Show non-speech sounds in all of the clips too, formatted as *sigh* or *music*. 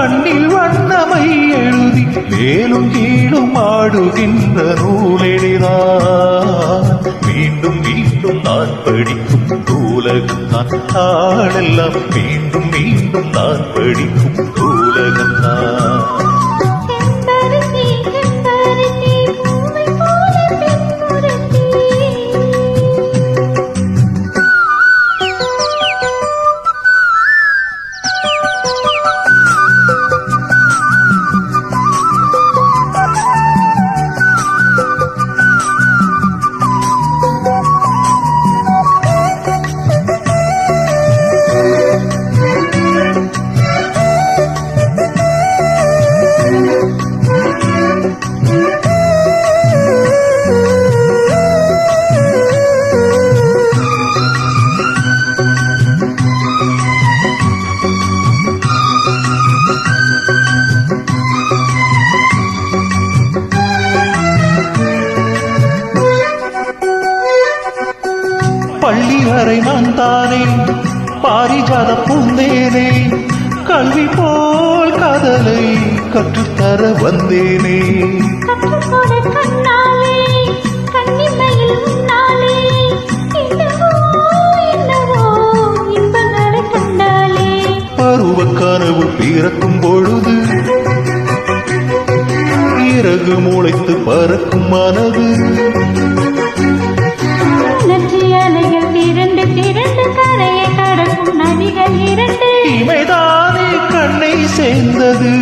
கண்ணில் வண்ணமை எழுதி மேலும் கீழும் ஆடுகின்ற நூலெளிதான் மீண்டும் மீண்டும் நான் படிக்கும் நூலகம் தான் ஆடெல்லாம் மீண்டும் மீண்டும் நான் படிக்கும் நூலகம் தான். தானே? பாரிஜாத பூந்தேனே கல்வி போல் காதலை கற்றுத்தர வந்தேனே. பருவ கனவு பிறக்கும் பொழுது இறகு முளைத்து பறக்கும் மனது திரண்டு கரையை கடக்கும் நதிகள் இரண்டு. இமைதானே கண்ணை சேர்ந்தது.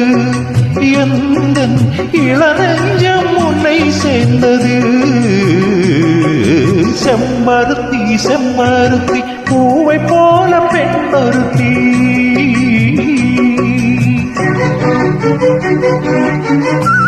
எந்த இளநெஞ்சம் உன்னை சேர்ந்தது. செம்பருத்தி செம்பருத்தி பூவை போல பெண்ணொருத்தி எப்பொழுதும் *laughs*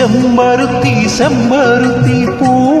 செம்பருத்தி செம்பருத்தி பூவை போல பெண்ணொருத்தி